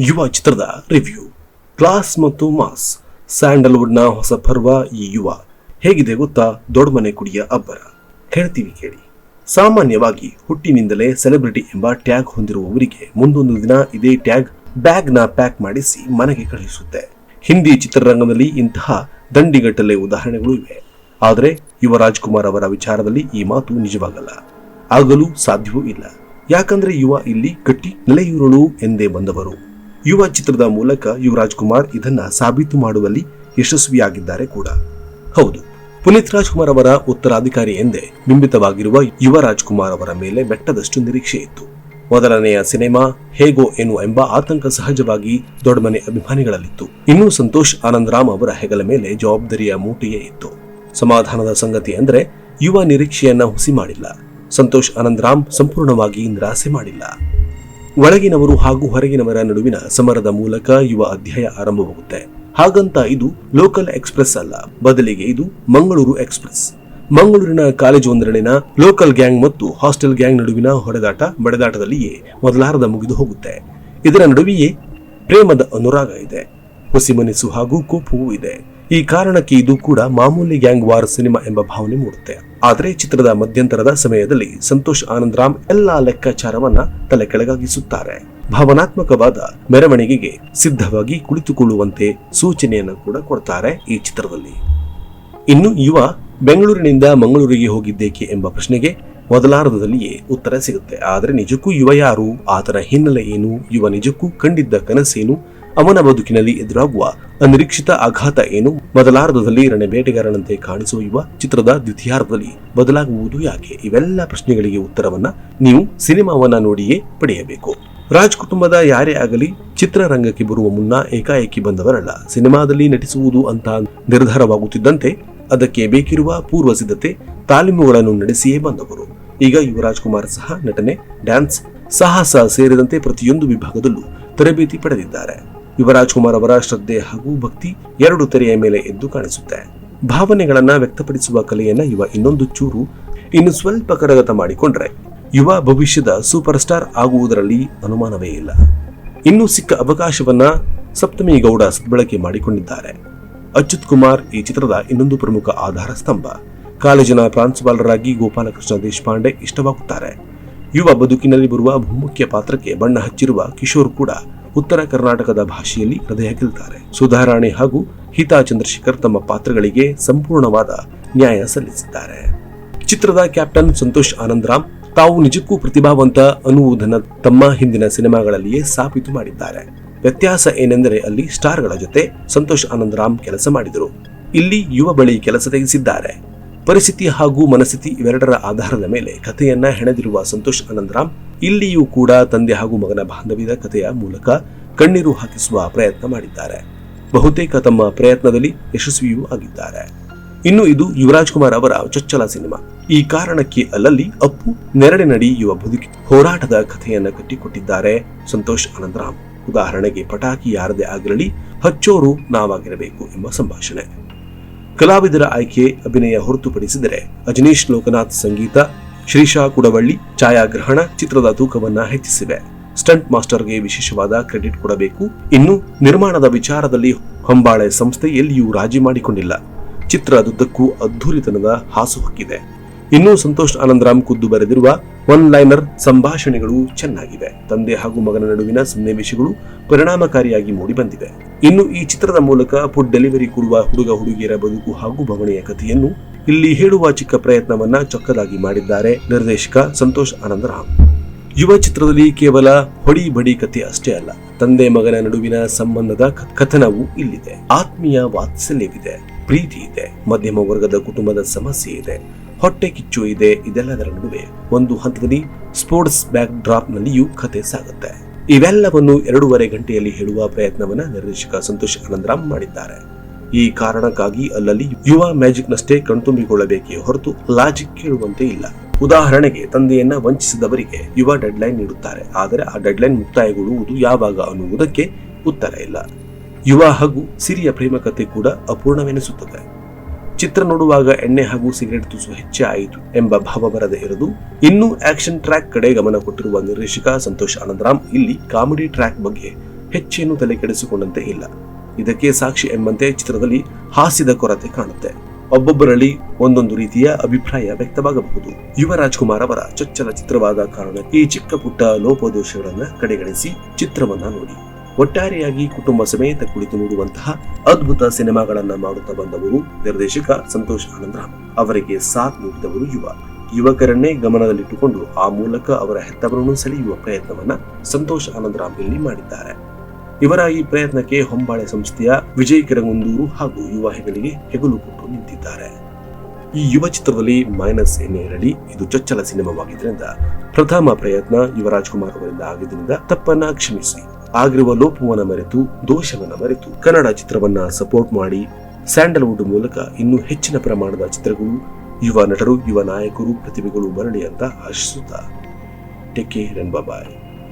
ಯುವ ಚಿತ್ರದ review. Class ಮತ್ತು ಮಾಸ್. ಸ್ಯಾಂಡಲ್ವುಡ್ನ ಹೊಸ ಪರ್ವ ಈ ಯುವ. ಹೇಗಿದೆ ಗೊತ್ತಾ? ದೊಡ್ಡ ಮನೆ ಕುಡಿಯ ಅಬ್ಬರ. ಹೇಳ್ತೀವಿ ಕೇಳಿ. ಸಾಮಾನ್ಯವಾಗಿ ಹುಟ್ಟಿನಿಂದಲೇ ಸೆಲೆಬ್ರಿಟಿ ಎಂಬ ಟ್ಯಾಗ್ ಹೊಂದಿರುವವರಿಗೆ ಮುಂದೊಂದು ದಿನ ಇದೇ ಟ್ಯಾಗ್ ಬ್ಯಾಗ್ನ ಪ್ಯಾಕ್ ಮಾಡಿಸಿ ಮನೆಗೆ ಕಳುಹಿಸುತ್ತೆ. ಹಿಂದಿ ಚಿತ್ರರಂಗದಲ್ಲಿ ಇಂತಹ ದಂಡಿಗಟ್ಟಲೆ ಉದಾಹರಣೆಗಳು ಇವೆ. ಆದರೆ ಯುವ ರಾಜ್ಕುಮಾರ್ ಅವರ ವಿಚಾರದಲ್ಲಿ ಈ ಮಾತು ನಿಜವಾಗಲ್ಲ. ಆಗಲೂ ಸಾಧ್ಯವೂ ಇಲ್ಲ. ಯಾಕಂದ್ರೆ ಯುವ ಇಲ್ಲಿ ಕಟ್ಟಿ ನೆಲೆಯೂರಳು ಎಂದೇ ಬಂದವರು. ಯುವ ಚಿತ್ರದ ಮೂಲಕ ಯುವರಾಜ್ ಕುಮಾರ್ ಇದನ್ನ ಸಾಬೀತು ಮಾಡುವಲ್ಲಿ ಯಶಸ್ವಿಯಾಗಿದ್ದಾರೆ ಕೂಡ. ಹೌದು, ಪುನೀತ್ ರಾಜ್ಕುಮಾರ್ ಅವರ ಉತ್ತರಾಧಿಕಾರಿ ಎಂದೇ ಬಿಂಬಿತವಾಗಿರುವ ಯುವ ರಾಜ್ಕುಮಾರ್ ಅವರ ಮೇಲೆ ಮೆಟ್ಟದಷ್ಟು ನಿರೀಕ್ಷೆ ಇತ್ತು. ಮೊದಲನೆಯ ಸಿನಿಮಾ ಹೇಗೋ ಏನು ಎಂಬ ಆತಂಕ ಸಹಜವಾಗಿ ದೊಡ್ಡಮನೆ ಅಭಿಮಾನಿಗಳಲ್ಲಿತ್ತು. ಇನ್ನೂ ಸಂತೋಷ್ ಆನಂದರಾಮ್ ಅವರ ಹೆಗಲ ಮೇಲೆ ಜವಾಬ್ದಾರಿಯ ಮೂಟೆಯೇ ಇತ್ತು. ಸಮಾಧಾನದ ಸಂಗತಿ ಅಂದ್ರೆ ಯುವ ನಿರೀಕ್ಷೆಯನ್ನ ಹುಸಿ ಮಾಡಿಲ್ಲ. ಸಂತೋಷ್ ಆನಂದರಾಮ್ ಸಂಪೂರ್ಣವಾಗಿ ನಿರಾಸೆ ಮಾಡಿಲ್ಲ. ಒಳಗಿನವರು ಹಾಗೂ ಹೊರಗಿನವರ ನಡುವಿನ ಸಮರದ ಮೂಲಕ ಯುವ ಅಧ್ಯಾಯ ಆರಂಭವಾಗುತ್ತೆ. ಹಾಗಂತ ಇದು ಲೋಕಲ್ ಎಕ್ಸ್ಪ್ರೆಸ್ ಅಲ್ಲ. ಬದಲಿಗೆ ಇದು ಮಂಗಳೂರು ಎಕ್ಸ್ಪ್ರೆಸ್. ಮಂಗಳೂರಿನ ಕಾಲೇಜು ಒಂದರಲ್ಲಿನ ಲೋಕಲ್ ಗ್ಯಾಂಗ್ ಮತ್ತು ಹಾಸ್ಟೆಲ್ ಗ್ಯಾಂಗ್ ನಡುವಿನ ಹೊಡೆದಾಟ ಬಡೆದಾಟದಲ್ಲಿಯೇ ಮೊದಲಾರದ ಮುಗಿದು ಹೋಗುತ್ತೆ. ಇದರ ನಡುವೆಯೇ ಪ್ರೇಮದ ಅನುರಾಗ ಇದೆ. ಹುಸಿಮನಿಸು ಹಾಗೂ ಕೋಪವೂ ಇದೆ. ಈ ಕಾರಣಕ್ಕೆ ಇದು ಕೂಡ ಮಾಮೂಲಿ ಗ್ಯಾಂಗ್ ವಾರ್ ಸಿನಿಮಾ ಎಂಬ ಭಾವನೆ ಮೂಡುತ್ತೆ. ಆದರೆ ಚಿತ್ರದ ಮಧ್ಯಂತರದ ಸಮಯದಲ್ಲಿ ಸಂತೋಷ್ ಆನಂದರಾಮ್ ಎಲ್ಲಾ ಲೆಕ್ಕಾಚಾರವನ್ನ ತಲೆ ಕೆಳಗಾಗಿಸುತ್ತಾರೆ ಭಾವನಾತ್ಮಕವಾದ ಮೆರವಣಿಗೆಗೆ ಸಿದ್ಧವಾಗಿ ಕುಳಿತುಕೊಳ್ಳುವಂತೆ ಸೂಚನೆಯನ್ನು ಕೂಡ ಕೊಡ್ತಾರೆ ಈ ಚಿತ್ರದಲ್ಲಿ. ಇನ್ನು ಯುವ ಬೆಂಗಳೂರಿನಿಂದ ಮಂಗಳೂರಿಗೆ ಹೋಗಿದ್ದೇಕೆ ಎಂಬ ಪ್ರಶ್ನೆಗೆ ಮೊದಲಾರ್ಧದಲ್ಲಿಯೇ ಉತ್ತರ ಸಿಗುತ್ತೆ. ಆದರೆ ನಿಜಕ್ಕೂ ಯುವ ಯಾರು? ಆತನ ಹಿನ್ನೆಲೆ ಏನು? ಯುವ ನಿಜಕ್ಕೂ ಕಂಡಿದ್ದ ಕನಸೇನು? ಅವನ ಬದುಕಿನಲ್ಲಿ ಎದುರಾಗುವ ಅನಿರೀಕ್ಷಿತ ಆಘಾತ ಏನು? ಮೊದಲಾರ್ಧದಲ್ಲಿ ರಣಬೇಟೆಗಾರನಂತೆ ಕಾಣಿಸುವ ಯುವ ಚಿತ್ರದ ದ್ವಿತೀಯಾರ್ಧದಲ್ಲಿ ಬದಲಾಗುವುದು ಯಾಕೆ? ಇವೆಲ್ಲ ಪ್ರಶ್ನೆಗಳಿಗೆ ಉತ್ತರವನ್ನ ನೀವು ಸಿನಿಮಾವನ್ನ ನೋಡಿಯೇ ಪಡೆಯಬೇಕು. ರಾಜ್ ಕುಟುಂಬದ ಯಾರೇ ಆಗಲಿ ಚಿತ್ರರಂಗಕ್ಕೆ ಬರುವ ಮುನ್ನ ಏಕಾಏಕಿ ಬಂದವರಲ್ಲ. ಸಿನಿಮಾದಲ್ಲಿ ನಟಿಸುವುದು ಅಂತ ನಿರ್ಧಾರವಾಗುತ್ತಿದ್ದಂತೆ ಅದಕ್ಕೆ ಬೇಕಿರುವ ಪೂರ್ವ ಸಿದ್ಧತೆ ತಾಲೀಮುಗಳನ್ನು ನಡೆಸಿಯೇ ಬಂದವರು. ಈಗ ಯುವರಾಜ್ ಕುಮಾರ್ ಸಹ ನಟನೆ, ಡ್ಯಾನ್ಸ್, ಸಾಹಸ ಸೇರಿದಂತೆ ಪ್ರತಿಯೊಂದು ವಿಭಾಗದಲ್ಲೂ ತರಬೇತಿ ಪಡೆದಿದ್ದಾರೆ. ಯುವರಾಜ್ ಕುಮಾರ್ ಅವರ ಶ್ರದ್ಧೆ ಹಾಗೂ ಭಕ್ತಿ ಎರಡು ತೆರೆಯ ಮೇಲೆ ಎದ್ದು ಕಾಣಿಸುತ್ತೆ. ಭಾವನೆಗಳನ್ನ ವ್ಯಕ್ತಪಡಿಸುವ ಕಲೆಯನ್ನ ಯುವ ಇನ್ನೊಂದು ಚೂರು ಇನ್ನು ಸ್ವಲ್ಪ ಕರಗತ ಮಾಡಿಕೊಂಡ್ರೆ ಯುವ ಭವಿಷ್ಯದ ಸೂಪರ್ ಸ್ಟಾರ್ ಆಗುವುದರಲ್ಲಿ ಅನುಮಾನವೇ ಇಲ್ಲ. ಇನ್ನು ಸಿಕ್ಕ ಅವಕಾಶವನ್ನ ಸಪ್ತಮಿ ಗೌಡ ಸದ್ಬಳಕೆ ಮಾಡಿಕೊಂಡಿದ್ದಾರೆ. ಅಚ್ಯುತ್ ಕುಮಾರ್ ಈ ಚಿತ್ರದ ಇನ್ನೊಂದು ಪ್ರಮುಖ ಆಧಾರ ಸ್ತಂಭ. ಕಾಲೇಜಿನ ಪ್ರಾಂಶುಪಾಲರಾಗಿ ಗೋಪಾಲಕೃಷ್ಣ ದೇಶಪಾಂಡೆ ಇಷ್ಟವಾಗುತ್ತಾರೆ. ಯುವ ಬದುಕಿನಲ್ಲಿ ಬರುವ ಬಹುಮುಖ್ಯ ಪಾತ್ರಕ್ಕೆ ಬಣ್ಣ ಹಚ್ಚಿರುವ ಕಿಶೋರ್ ಕೂಡ ಉತ್ತರ ಕರ್ನಾಟಕದ ಭಾಷೆಯಲ್ಲಿ ಹೃದಯ ಗೆಲ್ತಾರೆ ಸುಧಾರಾಣಿ ಹಾಗೂ ಹಿತಾ ಚಂದ್ರಶೇಖರ್ ತಮ್ಮ ಪಾತ್ರಗಳಿಗೆ ಸಂಪೂರ್ಣವಾದ ನ್ಯಾಯ ಸಲ್ಲಿಸಿದ್ದಾರೆ. ಚಿತ್ರದ ಕ್ಯಾಪ್ಟನ್ ಸಂತೋಷ್ ಆನಂದರಾಮ್ ತಾವು ನಿಜಕ್ಕೂ ಪ್ರತಿಭಾವಂತ ಅನ್ನುವುದನ್ನು ತಮ್ಮ ಹಿಂದಿನ ಸಿನಿಮಾಗಳಲ್ಲಿಯೇ ಸಾಬೀತು ಮಾಡಿದ್ದಾರೆ. ವ್ಯತ್ಯಾಸ ಏನೆಂದರೆ ಅಲ್ಲಿ ಸ್ಟಾರ್ಗಳ ಜೊತೆ ಸಂತೋಷ್ ಆನಂದರಾಮ್ ಕೆಲಸ ಮಾಡಿದರು. ಇಲ್ಲಿ ಯುವ ಬಳಿ ಕೆಲಸ ತೆಗೆಸಿದ್ದಾರೆ. ಪರಿಸ್ಥಿತಿ ಹಾಗೂ ಮನಸ್ಥಿತಿ ಇವೆರಡರ ಆಧಾರದ ಮೇಲೆ ಕಥೆಯನ್ನ ಹೆಣೆದಿರುವ ಸಂತೋಷ್ ಆನಂದರಾಮ್ ಇಲ್ಲಿಯೂ ಕೂಡ ತಂದೆ ಹಾಗೂ ಮಗನ ಬಾಂಧವ್ಯದ ಕಥೆಯ ಮೂಲಕ ಕಣ್ಣೀರು ಹಾಕಿಸುವ ಪ್ರಯತ್ನ ಮಾಡಿದ್ದಾರೆ. ಬಹುತೇಕ ತಮ್ಮ ಪ್ರಯತ್ನದಲ್ಲಿ ಯಶಸ್ವಿಯೂ ಆಗಿದ್ದಾರೆ. ಇನ್ನು ಇದು ಯುವರಾಜ್ ಕುಮಾರ್ ಅವರ ಚೊಚ್ಚಲ ಸಿನಿಮಾ. ಈ ಕಾರಣಕ್ಕೆ ಅಲ್ಲಲ್ಲಿ ಅಪ್ಪು ನೆರಳಿನಡಿ ಯುವ ಬದುಕಿ ಹೋರಾಟದ ಕಥೆಯನ್ನ ಕಟ್ಟಿಕೊಟ್ಟಿದ್ದಾರೆ ಸಂತೋಷ್ ಆನಂದರಾಮ್. ಉದಾಹರಣೆಗೆ ಪಟಾಕಿ ಯಾರದೇ ಆಗಿರಲಿ ಹಚ್ಚೋರು ನಾವಾಗಿರಬೇಕು ಎಂಬ ಸಂಭಾಷಣೆ. ಕಲಾವಿದರ ಆಯ್ಕೆ ಅಭಿನಯ ಹೊರತುಪಡಿಸಿದರೆ ಅಜನೀಶ್ ಲೋಕನಾಥ್ ಸಂಗೀತ, ಶ್ರೀಶಾ ಕುಡವಳ್ಳಿ, ಛಾಯಾಗ್ರಹಣ ಚಿತ್ರದ ತೂಕವನ್ನ ಹೆಚ್ಚಿಸಿವೆ. ಸ್ಟಂಟ್ ಮಾಸ್ಟರ್ಗೆ ವಿಶೇಷವಾದ ಕ್ರೆಡಿಟ್ ಕೊಡಬೇಕು. ಇನ್ನು ನಿರ್ಮಾಣದ ವಿಚಾರದಲ್ಲಿ ಹೊಂಬಾಳೆ ಸಂಸ್ಥೆ ಎಲ್ಲಿಯೂ ರಾಜಿ ಮಾಡಿಕೊಂಡಿಲ್ಲ. ಚಿತ್ರದುದ್ದಕ್ಕೂ ಅದ್ಧೂರಿತನದ ಹಾಸು ಹೊಕ್ಕಿದೆ. ಇನ್ನು ಸಂತೋಷ್ ಆನಂದರಾಮ್ ಖುದ್ದು ಬರೆದಿರುವ ಒನ್ ಲೈನರ್ ಸಂಭಾಷಣೆಗಳು ಚೆನ್ನಾಗಿವೆ. ತಂದೆ ಹಾಗೂ ಮಗನ ನಡುವಿನ ಸನ್ನಿವೇಶಗಳು ಪರಿಣಾಮಕಾರಿಯಾಗಿ ಮೂಡಿಬಂದಿವೆ. ಇನ್ನು ಈ ಚಿತ್ರದ ಮೂಲಕ ಫುಡ್ ಡೆಲಿವರಿ ಕೊಡುವ ಹುಡುಗ ಹುಡುಗಿಯರ ಬದುಕು ಹಾಗೂ ಬವಣೆಯ ಕಥೆಯನ್ನು ಇಲ್ಲಿ ಹೇಳುವ ಚಿಕ್ಕ ಪ್ರಯತ್ನವನ್ನ ಚೊಕ್ಕದಾಗಿ ಮಾಡಿದ್ದಾರೆ ನಿರ್ದೇಶಕ ಸಂತೋಷ್ ಆನಂದರಾಮ್. ಯುವ ಚಿತ್ರದಲ್ಲಿ ಕೇವಲ ಹೊಡಿ ಬಡಿ ಕಥೆ ಅಷ್ಟೇ ಅಲ್ಲ, ತಂದೆ ಮಗನ ನಡುವಿನ ಸಂಬಂಧದ ಕಥನವು ಇಲ್ಲಿದೆ. ಆತ್ಮೀಯ ವಾತ್ಸಲ್ಯವಿದೆ, ಪ್ರೀತಿ ಇದೆ, ಮಧ್ಯಮ ವರ್ಗದ ಕುಟುಂಬದ ಸಮಸ್ಯೆ ಇದೆ ಹೊಟ್ಟೆ ಕಿಚ್ಚು ಇದೆ, ಇದೆಲ್ಲದರ ನಡುವೆ ಒಂದು ಹಂತದಲ್ಲಿ ಸ್ಪೋರ್ಟ್ಸ್ ಬ್ಯಾಕ್ ಡ್ರಾಪ್ ನಲ್ಲಿಯೂ ಕಥೆ ಸಾಗುತ್ತೆ. ಇವೆಲ್ಲವನ್ನು ಎರಡೂವರೆ ಗಂಟೆಯಲ್ಲಿ ಹೇಳುವ ಪ್ರಯತ್ನವನ್ನ ನಿರ್ದೇಶಕ ಸಂತೋಷ್ ಆನಂದರಾಮ್ ಮಾಡಿದ್ದಾರೆ. ಈ ಕಾರಣಕ್ಕಾಗಿ ಅಲ್ಲಲ್ಲಿ ಯುವ ಮ್ಯಾಜಿಕ್ ನಷ್ಟೇ ಕಣ್ತುಂಬಿಕೊಳ್ಳಬೇಕೇ ಹೊರತು ಲಾಜಿಕ್ ಕೇಳುವಂತೆ ಇಲ್ಲ. ಉದಾಹರಣೆಗೆ, ತಂದೆಯನ್ನ ವಂಚಿಸಿದವರಿಗೆ ಯುವ ಡೆಡ್ ಲೈನ್ ನೀಡುತ್ತಾರೆ. ಆದರೆ ಆ ಡೆಡ್ಲೈನ್ ಮುಕ್ತಾಯಗೊಳ್ಳುವುದು ಯಾವಾಗ ಅನ್ನುವುದಕ್ಕೆ ಉತ್ತರ ಇಲ್ಲ. ಯುವ ಹಾಗೂ, ಸಿರಿಯ ಪ್ರೇಮ ಕಥೆ ಕೂಡ ಅಪೂರ್ಣವೆನಿಸುತ್ತದೆ. ಚಿತ್ರ ನೋಡುವಾಗ ಎಣ್ಣೆ ಹಾಗೂ ಸಿಗರೆಟ್ ತುಸು ಹೆಚ್ಚೆ ಆಯಿತು ಎಂಬ ಭಾವ ಬರದೇ ಇರದು. ಇನ್ನು ಆಕ್ಷನ್ ಟ್ರ್ಯಾಕ್ ಕಡೆ ಗಮನ ಕೊಟ್ಟಿರುವ ನಿರ್ದೇಶಕ ಸಂತೋಷ್ ಆನಂದರಾಮ್ ಇಲ್ಲಿ ಕಾಮಿಡಿ ಟ್ರ್ಯಾಕ್ ಬಗ್ಗೆ ಹೆಚ್ಚೇನು ತಲೆ ಕೆಡಿಸಿಕೊಂಡಂತೆ ಇಲ್ಲ. ಇದಕ್ಕೆ ಸಾಕ್ಷಿ ಎಂಬಂತೆ ಚಿತ್ರದಲ್ಲಿ ಹಾಸ್ಯದ ಕೊರತೆ ಕಾಣುತ್ತೆ. ಒಬ್ಬೊಬ್ಬರಲ್ಲಿ ಒಂದೊಂದು ರೀತಿಯ ಅಭಿಪ್ರಾಯ ವ್ಯಕ್ತವಾಗಬಹುದು. ಯುವ ರಾಜ್ಕುಮಾರ್ ಅವರ ಚೊಚ್ಚಲ ಚಿತ್ರವಾದ ಕಾರಣ ಈ ಚಿಕ್ಕ ಪುಟ್ಟ ಲೋಪದೋಷಗಳನ್ನ ಕಡೆಗಣಿಸಿ ಚಿತ್ರವನ್ನ ನೋಡಿ. ಒಟ್ಟಾರೆಯಾಗಿ ಕುಟುಂಬ ಸಮೇತ ಕುಳಿತು ನೋಡುವಂತಹ ಅದ್ಭುತ ಸಿನಿಮಾಗಳನ್ನ ಮಾಡುತ್ತಾ ಬಂದವರು ನಿರ್ದೇಶಕ ಸಂತೋಷ್ ಆನಂದರಾಮ್ ಅವರಿಗೆ ಸಾಥ್ ನೀಡಿದವರು ಯುವ. ಯುವಕರನ್ನೇ ಗಮನದಲ್ಲಿಟ್ಟುಕೊಂಡು ಆ ಮೂಲಕ ಅವರ ಹೆತ್ತವರನ್ನು ಸೆಳೆಯುವ ಪ್ರಯತ್ನವನ್ನ ಸಂತೋಷ್ ಆನಂದರಾಮ್ ಇಲ್ಲಿ ಮಾಡಿದ್ದಾರೆ. ಇವರ ಈ ಪ್ರಯತ್ನಕ್ಕೆ ಹೊಂಬಾಳೆ ಸಂಸ್ಥೆಯ ವಿಜಯ್ ಕಿರಂಗುಂದೂರು ಹಾಗೂ ಯುವ ಹೆಗಲಿಗೆ ಹೆಗಲು ಕೊಟ್ಟು ನಿಂತಿದ್ದಾರೆ. ಈ ಯುವ ಚಿತ್ರದಲ್ಲಿ ಮೈನಸ್ ಏನೇ ಇರಲಿ ಇದು ಚೊಚ್ಚಲ ಸಿನಿಮಾವಾಗಿದ್ದರಿಂದ ಪ್ರಥಮ ಪ್ರಯತ್ನ ಯುವರಾಜ್ ಕುಮಾರ್ ಅವರಿಂದ ಆಗಿದ್ದರಿಂದ ತಪ್ಪನ್ನ ಕ್ಷಮಿಸಿ. ಆಗಿರುವ ಲೋಪವನ್ನ ಮರೆತು, ದೋಷವನ್ನ ಮರೆತು ಕನ್ನಡ ಚಿತ್ರವನ್ನ ಸಪೋರ್ಟ್ ಮಾಡಿ ಸ್ಯಾಂಡಲ್ವುಡ್ ಮೂಲಕ ಇನ್ನೂ ಹೆಚ್ಚಿನ ಪ್ರಮಾಣದ ಚಿತ್ರಗಳು, ಯುವ ನಟರು, ಯುವ ನಾಯಕರು, ಪ್ರತಿಭೆಗಳು ಮರಳಿ ಅಂತ ಆಶಿಸುತ್ತಾ ಟೇಕ್ ಕೇರ್ ಅಂಡ್ ಬಾಯ್